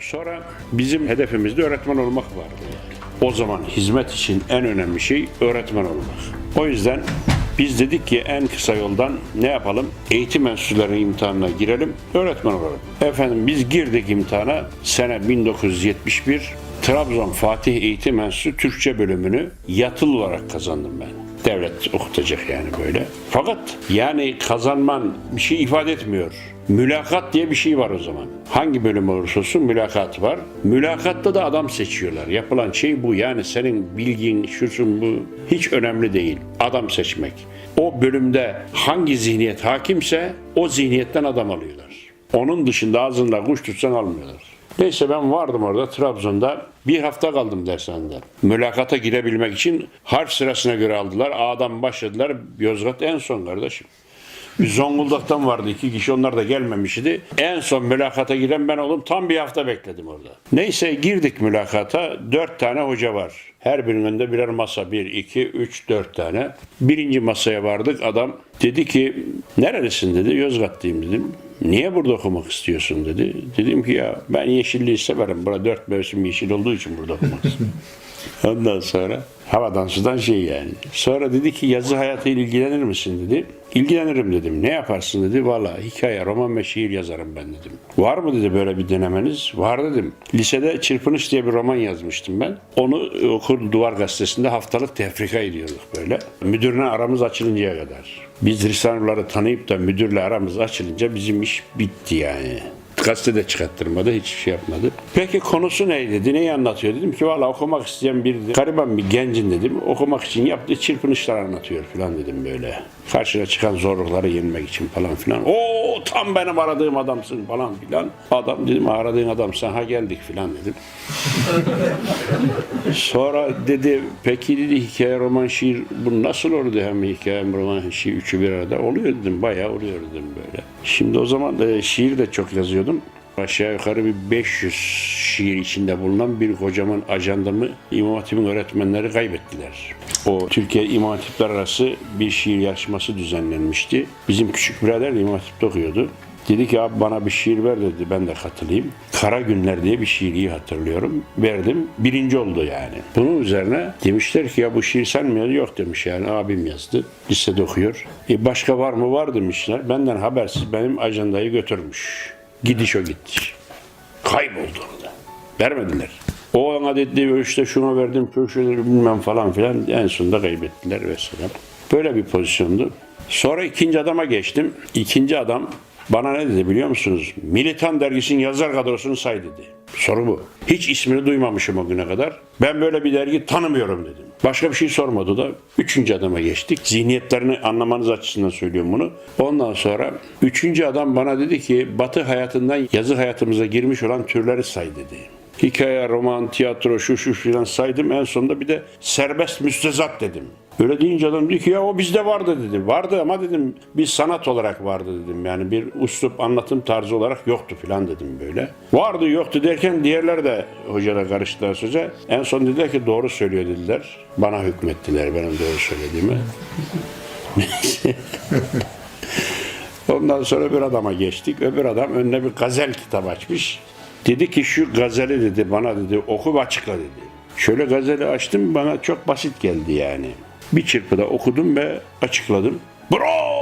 Sonra bizim hedefimizde öğretmen olmak vardı. O zaman hizmet için en önemli şey öğretmen olmak. O yüzden biz dedik ki en kısa yoldan ne yapalım? Eğitim enstitülerinin imtihanına girelim, öğretmen olalım. Efendim biz girdik imtihana sene 1971 Trabzon Fatih Eğitim Enstitüsü Türkçe bölümünü yatılı olarak kazandım ben. Devlet okutacak yani böyle. Fakat yani kazanman bir şey ifade etmiyor. Mülakat diye bir şey var o zaman. Hangi bölüm olursa olsun mülakat var. Mülakatta da adam seçiyorlar. Yapılan şey bu. Yani senin bilgin, şusun bu hiç önemli değil. Adam seçmek. O bölümde hangi zihniyet hakimse o zihniyetten adam alıyorlar. Onun dışında ağzında kuş tutsan almıyorlar. Neyse ben vardım orada Trabzon'da. Bir hafta kaldım dershanede. Mülakata girebilmek için harf sırasına göre aldılar. A'dan başladılar. Yozgat en son kardeşim. Zonguldak'tan vardı iki kişi onlar da gelmemişti. En son mülakata giren ben oldum. Tam bir hafta bekledim orada. Neyse girdik mülakata. Dört tane hoca var. Her birinin önünde birer masa. Bir, iki, üç, dört tane. Birinci masaya vardık. Adam dedi ki nerelisin dedi. Yozgatlıyım dedim. Niye burada okumak istiyorsun dedi. Dedim ki ya ben yeşilliği severim. Burada dört mevsim yeşil olduğu için burada okumak istiyorum. Ondan sonra havadan sudan şey yani. Sonra dedi ki yazı hayatıyla ilgilenir misin dedi. İlgilenirim dedim. Ne yaparsın dedi. Valla hikaye, roman ve şiir yazarım ben dedim. Var mı dedi böyle bir denemeniz? Var dedim. Lisede Çırpınış diye bir roman yazmıştım ben. Onu okul duvar gazetesinde haftalık tefrika ediyorduk böyle. Müdürüne aramız açılıncaya kadar. Biz Risale'ları tanıyıp da müdürle aramız açılınca bizim iş bitti yani. Gazetede çıkarttırmadı, hiçbir şey yapmadı. Peki konusu ne dedi, neyi anlatıyor? Dedim ki valla okumak isteyen bir gariban bir gencin dedim. Okumak için yaptığı çırpınışlar anlatıyor falan dedim böyle. Karşına çıkan zorlukları yenmek için falan filan. O tam benim aradığım adamsın falan filan. Adam dedim aradığın adamsın ha geldik filan dedim. Sonra dedi peki dedi hikaye roman şiir bu nasıl oldu hem hikaye roman şiir üçü bir arada oluyor dedim bayağı oluyor dedim böyle. Şimdi o zaman da şiir de çok yazıyordum. Aşağı yukarı bir 500 şiir içinde bulunan bir kocaman ajandamı İmam Hatip'in öğretmenleri kaybettiler. O Türkiye İmam Hatipler arası bir şiir yarışması düzenlenmişti. Bizim küçük birader de İmam Hatip'te okuyordu. Dedi ki abi bana bir şiir ver dedi ben de katılayım. Kara Günler diye bir şiiri hatırlıyorum. Verdim. Birinci oldu yani. Bunun üzerine demişler ki ya bu şiir sen mi yazdın? Yok demiş yani abim yazdı. Lisede okuyor. E başka var mı? Var demişler. Benden habersiz benim ajandayı götürmüş. Gidiş o gidiş. Kayboldu orada. Vermediler. O ona dedi işte şuna verdim köşeleri bilmem falan filan en sonunda kaybettiler vesaire. Böyle bir pozisyondu. Sonra ikinci adama geçtim. İkinci adam bana ne dedi biliyor musunuz? Militan dergisinin yazar kadrosunu say dedi. Soru bu. Hiç ismini duymamışım o güne kadar. Ben böyle bir dergi tanımıyorum dedim. Başka bir şey sormadı da. Üçüncü adama geçtik. Zihniyetlerini anlamanız açısından söylüyorum bunu. Ondan sonra üçüncü adam bana dedi ki Batı hayatından yazı hayatımıza girmiş olan türleri say dedi. Hikaye, roman, tiyatro, şu şu filan saydım. En sonunda bir de serbest müstezat dedim. Öyle deyince adam dedi ki ya o bizde vardı dedi. Vardı ama dedim bir sanat olarak vardı dedim. Yani bir uslup anlatım tarzı olarak yoktu filan dedim böyle. Vardı yoktu derken diğerler de hocayla karıştılar söze. En son dediler ki doğru söylüyor dediler. Bana hükmettiler benim doğru söylediğimi. Ondan sonra bir adama geçtik. Öbür adam önüne bir gazel kitap açmış. Dedi ki şu gazeli dedi bana dedi oku ve açıkla dedi. Şöyle gazeli açtım bana çok basit geldi yani. Bir çırpıda okudum ve açıkladım. Bro!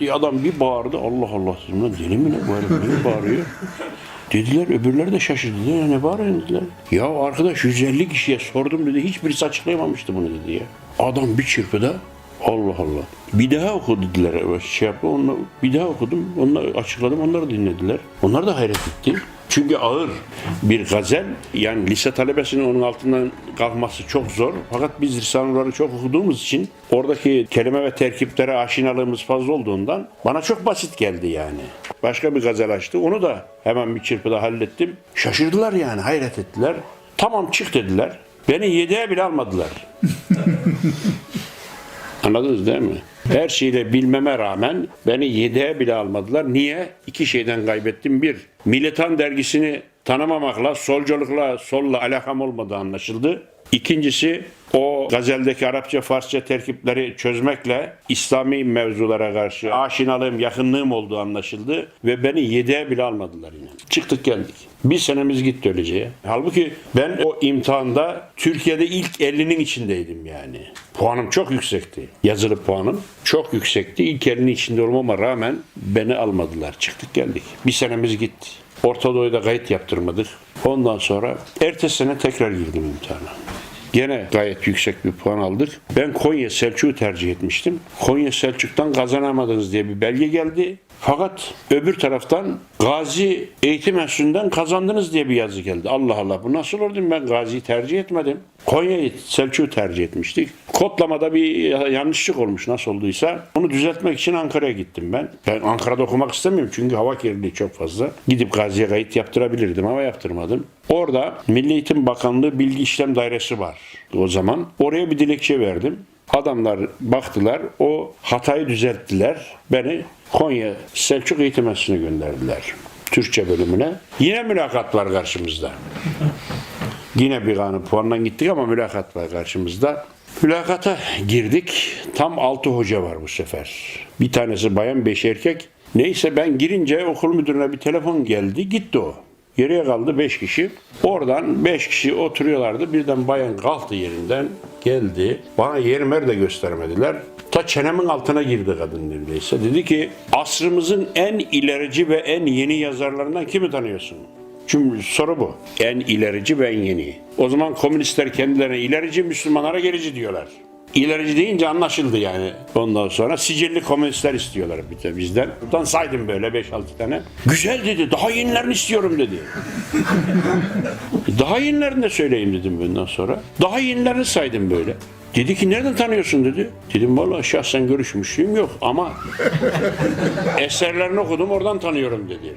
diye adam bir bağırdı. Allah Allah dedim lan deli mi ne bu herif niye bağırıyor? Dediler öbürleri de şaşırdı. Dediler, ne bağırıyorsun dediler. Ya arkadaş 150 kişiye sordum dedi. Hiçbirisi açıklayamamıştı bunu dedi ya. Adam bir çırpıda Allah Allah. Bir daha oku dediler. Şey yaptı, onunla, bir daha okudum. Onları açıkladım. Onları dinlediler. Onlar da hayret etti. Çünkü ağır bir gazel. Yani lise talebesinin onun altından kalkması çok zor. Fakat biz lisanları çok okuduğumuz için oradaki kelime ve terkiplere aşinalığımız fazla olduğundan bana çok basit geldi yani. Başka bir gazel açtı. Onu da hemen bir çırpıda hallettim. Şaşırdılar yani. Hayret ettiler. Tamam çık dediler. Beni yedeğe bile almadılar. Anladınız değil mi? Her şeyle bilmeme rağmen beni yedeğe bile almadılar. Niye? İki şeyden kaybettim. Bir, Militan dergisini tanımamakla, solculukla, solla alakam olmadığı anlaşıldı. İkincisi o gazeldeki Arapça, Farsça terkipleri çözmekle İslami mevzulara karşı aşinalığım, yakınlığım olduğu anlaşıldı ve beni yedeğe bile almadılar yine. Çıktık geldik. Bir senemiz gitti öylece. Halbuki ben o imtihanda Türkiye'de ilk 50'nin içindeydim yani. Puanım çok yüksekti. Yazılı puanım çok yüksekti. İlk 50'nin içinde olmama rağmen beni almadılar. Çıktık geldik. Bir senemiz gitti. Orta Doğu'da kayıt yaptırmadık. Ondan sonra ertesi sene tekrar girdim imtihana. Gene gayet yüksek bir puan aldık. Ben Konya Selçuk'u tercih etmiştim. Konya Selçuk'tan kazanamadınız diye bir belge geldi. Fakat öbür taraftan Gazi Eğitim Enstitüsü'nden kazandınız diye bir yazı geldi. Allah Allah bu nasıl oldu? Ben Gazi'yi tercih etmedim. Konya'yı Selçuk'u tercih etmiştik. Kodlamada bir yanlışlık olmuş nasıl olduysa. Onu düzeltmek için Ankara'ya gittim ben. Ben Ankara'da okumak istemiyorum çünkü hava kirliliği çok fazla. Gidip Gazi'ye kayıt yaptırabilirdim ama yaptırmadım. Orada Milli Eğitim Bakanlığı Bilgi İşlem Dairesi var o zaman. Oraya bir dilekçe verdim. Adamlar baktılar, o hatayı düzelttiler. Beni Konya Selçuk Eğitim gönderdiler. Türkçe bölümüne. Yine mülakat var karşımızda. Yine bir kanun puandan gittik ama mülakat var karşımızda. Mülakata girdik. Tam altı hoca var bu sefer. Bir tanesi bayan, beş erkek. Neyse ben girince okul müdürüne bir telefon geldi. Gitti o. Geriye kaldı 5 kişi. Oradan 5 kişi oturuyorlardı. Birden bayan kalktı yerinden geldi. Bana yer mer de göstermediler. Ta çenemin altına girdi kadın neredeyse. Dedi ki asrımızın en ilerici ve en yeni yazarlarından kimi tanıyorsun? Çünkü soru bu. En ilerici ve en yeni. O zaman komünistler kendilerine ilerici, Müslümanlara gerici diyorlar. İlerici deyince anlaşıldı yani. Ondan sonra sicilli komünistler istiyorlar bir de bizden. Buradan saydım böyle 5-6 tane. Güzel dedi. Daha yenilerini istiyorum dedi. Daha yenilerini de söyleyeyim dedim bundan sonra. Daha yenilerini saydım böyle. Dedi ki nereden tanıyorsun dedi. Dedim valla şahsen görüşmüşlüğüm yok ama eserlerini okudum oradan tanıyorum dedi.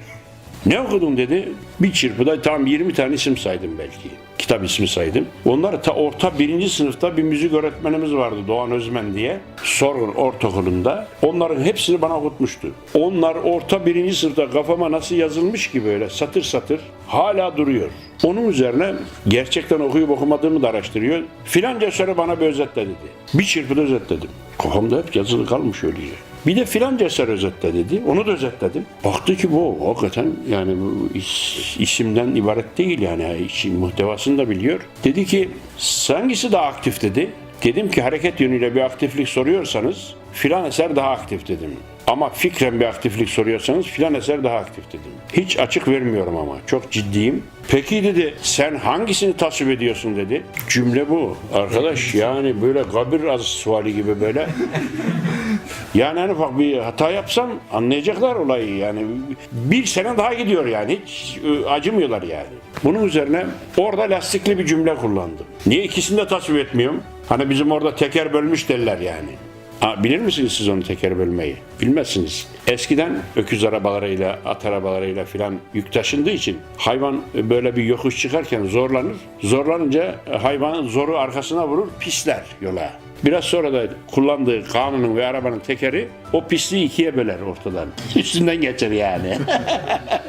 Ne okudun dedi. Bir çırpıda tam 20 tane isim saydım belki. Kitap ismi saydım. Onlar ta orta birinci sınıfta bir müzik öğretmenimiz vardı Doğan Özmen diye. Sorgun Ortaokulu'nda. Onların hepsini bana okutmuştu. Onlar orta birinci sınıfta kafama nasıl yazılmış ki böyle satır satır hala duruyor. Onun üzerine gerçekten okuyup okumadığımı da araştırıyor. Filanca söyle bana bir özetle dedi. Bir çırpıda özetledim. Kafamda hep yazılı kalmış öylece. Bir de filanca eser özetle dedi. Onu da özetledim. Baktı ki bu hakikaten yani bu is- isimden ibaret değil yani. İşin muhtevasını da biliyor. Dedi ki hangisi daha aktif dedi. Dedim ki hareket yönüyle bir aktiflik soruyorsanız filan eser daha aktif dedim. Ama fikren bir aktiflik soruyorsanız filan eser daha aktif dedim. Hiç açık vermiyorum ama çok ciddiyim. Peki dedi sen hangisini tasvip ediyorsun dedi. Cümle bu. Arkadaş yani böyle kabir az suali gibi böyle. Yani en ufak bir hata yapsam anlayacaklar olayı yani. Bir sene daha gidiyor yani. Hiç e, acımıyorlar yani. Bunun üzerine orada lastikli bir cümle kullandım. Niye ikisini de tasvip etmiyorum? Hani bizim orada teker bölmüş derler yani. Ha, bilir misiniz siz onu teker bölmeyi? Bilmezsiniz. Eskiden öküz arabalarıyla, at arabalarıyla filan yük taşındığı için hayvan böyle bir yokuş çıkarken zorlanır. Zorlanınca hayvan zoru arkasına vurur, pisler yola. Biraz sonra da kullandığı kanunun ve arabanın tekeri o pisliği ikiye böler ortadan. Üstünden geçer yani.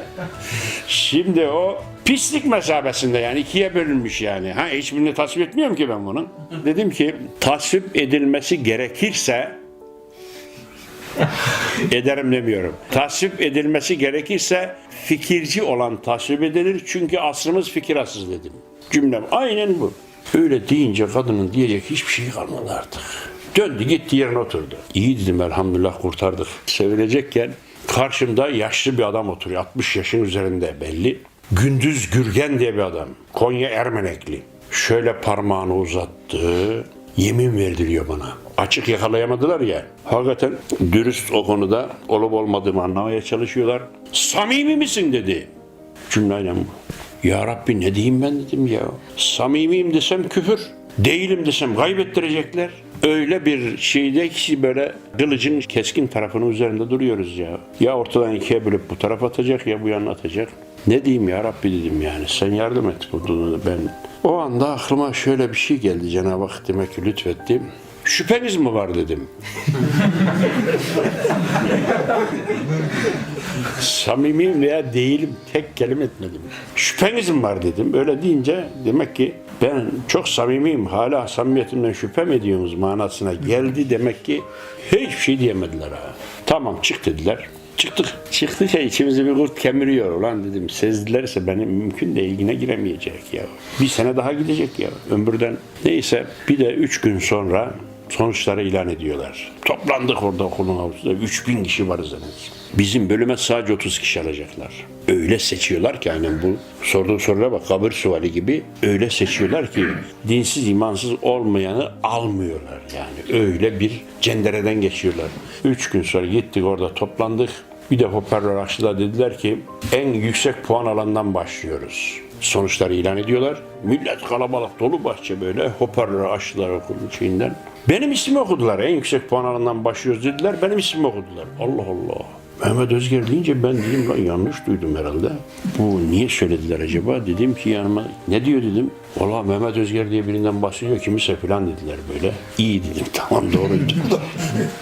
Şimdi o pislik mesabesinde yani ikiye bölünmüş yani. Ha hiçbirini tasvip etmiyorum ki ben bunun. Dedim ki tasvip edilmesi gerekirse ederim demiyorum. Tasvip edilmesi gerekirse fikirci olan tasvip edilir. Çünkü asrımız fikir asrı dedim. Cümlem aynen bu. Öyle deyince kadının diyecek hiçbir şey kalmadı artık. Döndü gitti yerine oturdu. İyi dedim elhamdülillah kurtardık. Sevilecekken karşımda yaşlı bir adam oturuyor. 60 yaşın üzerinde belli. Gündüz Gürgen diye bir adam. Konya Ermenekli. Şöyle parmağını uzattı. Yemin verdiriyor bana. Açık yakalayamadılar ya. Hakikaten dürüst o konuda olup olmadığımı anlamaya çalışıyorlar. Samimi misin dedi. Cümleyle bu. Ya Rabbi ne diyeyim ben dedim ya. Samimiyim desem küfür. Değilim desem kaybettirecekler. Öyle bir şeyde ki böyle kılıcın keskin tarafının üzerinde duruyoruz ya. Ya ortadan ikiye bölüp bu tarafa atacak ya bu yana atacak. Ne diyeyim ya Rabbi dedim yani. Sen yardım et. Bunu Ben o anda aklıma şöyle bir şey geldi. Cenab-ı Hak demek ki lütfetti. Şüpheniz mi var dedim. Samimiyim veya değilim tek kelime etmedim. Şüpheniz mi var dedim. Öyle deyince demek ki ben çok samimiyim hala samimiyetimden şüphe mi ediyorsunuz manasına geldi demek ki hiçbir şey diyemediler ha. Tamam çık dediler. Çıktık. Çıktık ya içimizi bir kurt kemiriyor ulan dedim. Sezdilerse benim mümkün değil yine giremeyecek ya. Bir sene daha gidecek ya ömürden. Neyse bir de üç gün sonra sonuçları ilan ediyorlar. Toplandık orada okulun havuzunda. 3000 kişi varız az. Bizim bölüme sadece 30 kişi alacaklar. Öyle seçiyorlar ki aynen bu sorduğu sorulara bak kabir suvali gibi öyle seçiyorlar ki dinsiz imansız olmayanı almıyorlar yani öyle bir cendereden geçiyorlar. Üç gün sonra gittik orada toplandık. Bir de hoparlör açtılar dediler ki en yüksek puan alandan başlıyoruz. Sonuçları ilan ediyorlar. Millet kalabalık dolu bahçe böyle hoparlörü açtılar okulun şeyinden. Benim ismimi okudular. En yüksek puan alandan başlıyoruz dediler. Benim ismimi okudular. Allah Allah. Mehmet Özger deyince ben dedim lan yanlış duydum herhalde. Bu niye söylediler acaba? Dedim ki yanıma ne diyor dedim. Valla Mehmet Özger diye birinden bahsediyor kimse falan dediler böyle. İyi dedim tamam doğru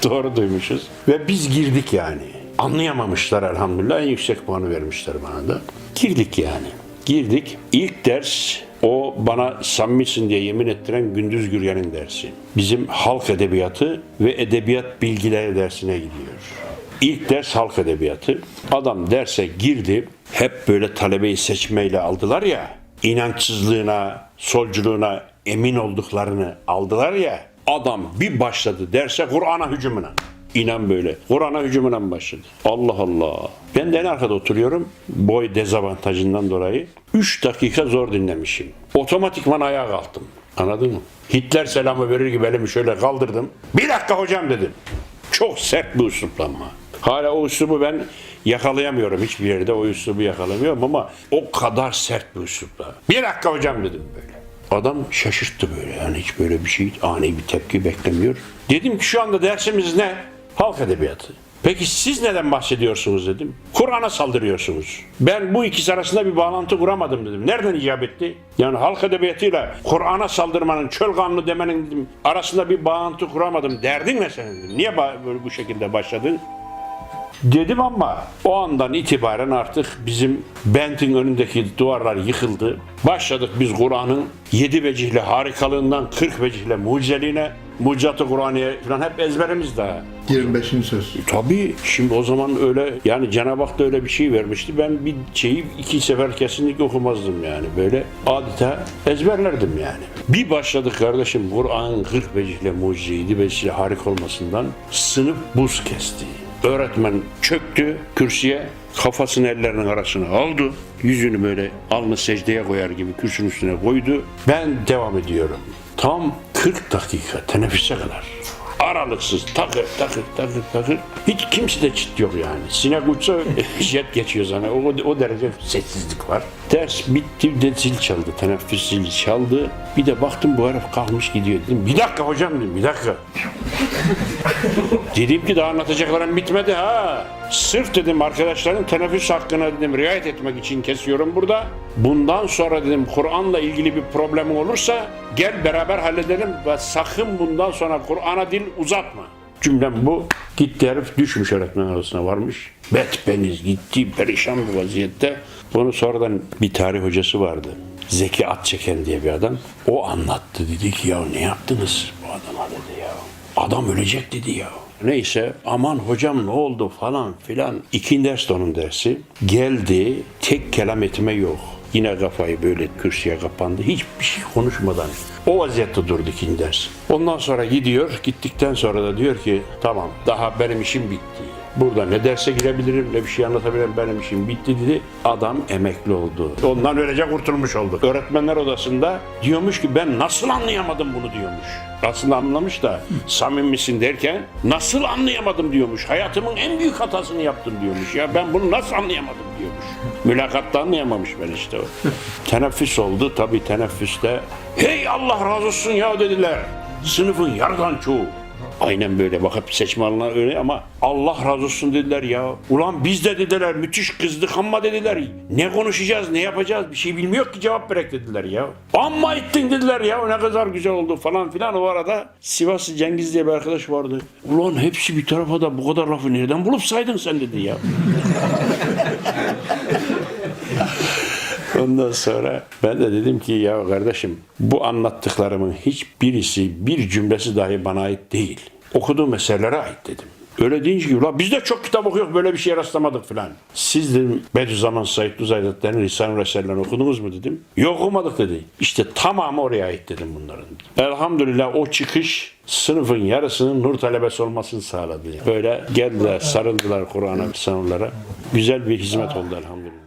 doğru duymuşuz. Ve biz girdik yani. Anlayamamışlar elhamdülillah en yüksek puanı vermişler bana da. Girdik yani. Girdik. İlk ders o bana samimisin diye yemin ettiren Gündüz Gürgen'in dersi. Bizim halk edebiyatı ve edebiyat bilgileri dersine gidiyor. İlk ders halk edebiyatı. Adam derse girdi. Hep böyle talebeyi seçmeyle aldılar ya. inançsızlığına, solculuğuna emin olduklarını aldılar ya. Adam bir başladı derse Kur'an'a hücumuna. İnan böyle. Kur'an'a hücumuna başladı. Allah Allah. Ben de en arkada oturuyorum. Boy dezavantajından dolayı. 3 dakika zor dinlemişim. Otomatikman ayağa kalktım. Anladın mı? Hitler selamı verir gibi elimi şöyle kaldırdım. Bir dakika hocam dedim. Çok sert bir üsluplanma. Hala o üslubu ben yakalayamıyorum. Hiçbir yerde o üslubu yakalamıyorum ama o kadar sert bir üslupla. Bir dakika hocam dedim böyle. Adam şaşırttı böyle yani hiç böyle bir şey ani bir tepki beklemiyor. Dedim ki şu anda dersimiz ne? Halk edebiyatı. Peki siz neden bahsediyorsunuz dedim. Kur'an'a saldırıyorsunuz. Ben bu ikisi arasında bir bağlantı kuramadım dedim. Nereden icap etti? Yani halk edebiyatıyla Kur'an'a saldırmanın, çöl kanunu demenin dedim, arasında bir bağlantı kuramadım. Derdin ne senin dedim. Niye böyle bu şekilde başladın? Dedim ama o andan itibaren artık bizim Bent'in önündeki duvarlar yıkıldı. Başladık biz Kur'an'ın 7 vecihle harikalığından 40 vecihle mucizeliğine, mucizat-ı Kur'aniye falan hep ezberimizde. 25. söz. Tabii şimdi o zaman öyle yani Cenab-ı Hak da öyle bir şey vermişti. Ben bir şeyi iki sefer kesinlikle okumazdım yani. Böyle adeta ezberlerdim yani. Bir başladık kardeşim Kur'an'ın 40 vecihle mucize, 7 vecihle harika olmasından sınıf buz kesti. Öğretmen çöktü kürsüye, kafasını ellerinin arasına aldı. Yüzünü böyle alnı secdeye koyar gibi kürsünün üstüne koydu. Ben devam ediyorum. Tam 40 dakika teneffüse kadar aralıksız takır takır takır takır. Hiç kimse de çıt yok yani. Sinek uçsa jet geçiyor sana. O, o derece sessizlik var. Ders bitti de zil çaldı. Teneffüs zili çaldı. Bir de baktım bu herif kalkmış gidiyor dedim. Bir dakika hocam dedim bir dakika. dedim ki daha anlatacaklarım bitmedi ha. Sırf dedim arkadaşların teneffüs hakkına dedim riayet etmek için kesiyorum burada. Bundan sonra dedim Kur'an'la ilgili bir problemin olursa gel beraber halledelim ve sakın bundan sonra Kur'an'a dil uzatma. Cümlem bu. Gitti herif düşmüş öğretmen arasına varmış. Betbeniz gitti perişan bir vaziyette. Bunu sonradan bir tarih hocası vardı. Zeki Atçeken diye bir adam. O anlattı dedi ki ya ne yaptınız bu adama dedi ya. Adam ölecek dedi ya. Neyse aman hocam ne oldu falan filan. İkinci ders de onun dersi. Geldi tek kelam etme yok. Yine kafayı böyle kürsüye kapandı. Hiçbir şey konuşmadan. O vaziyette durdu ikinci ders. Ondan sonra gidiyor. Gittikten sonra da diyor ki tamam daha benim işim bitti. Burada ne derse girebilirim ne bir şey anlatabilirim benim işim bitti dedi. Adam emekli oldu. Ondan öylece kurtulmuş oldu. Öğretmenler odasında diyormuş ki ben nasıl anlayamadım bunu diyormuş. Aslında anlamış da samimisin derken nasıl anlayamadım diyormuş. Hayatımın en büyük hatasını yaptım diyormuş. Ya ben bunu nasıl anlayamadım diyormuş. Mülakatta anlayamamış ben işte o. teneffüs oldu tabii teneffüste. Hey Allah razı olsun ya dediler. Sınıfın yarıdan çoğu. Aynen böyle bakıp seçme alanlar öyle ama Allah razı olsun dediler ya. Ulan biz de dediler müthiş kızdık ama dediler. Ne konuşacağız ne yapacağız bir şey bilmiyor ki cevap verek dediler ya. Amma ettin dediler ya ne kadar güzel oldu falan filan. O arada Sivaslı Cengiz diye bir arkadaş vardı. Ulan hepsi bir tarafa da bu kadar lafı nereden bulup saydın sen dedi ya. Ondan sonra ben de dedim ki ya kardeşim bu anlattıklarımın hiçbirisi bir cümlesi dahi bana ait değil. Okuduğum eserlere ait dedim. Öyle deyince ki "Ulan biz de çok kitap okuyoruz böyle bir şeye rastlamadık filan. Siz dedim Bediüzzaman Said Nursi'nin Risale-i Eserlerini okudunuz mu dedim. Yok okumadık dedi. İşte tamamı oraya ait dedim bunların. Elhamdülillah o çıkış sınıfın yarısının nur talebesi olmasını sağladı. Böyle geldiler sarıldılar Kur'an'a, sanırlara. Güzel bir hizmet oldu elhamdülillah.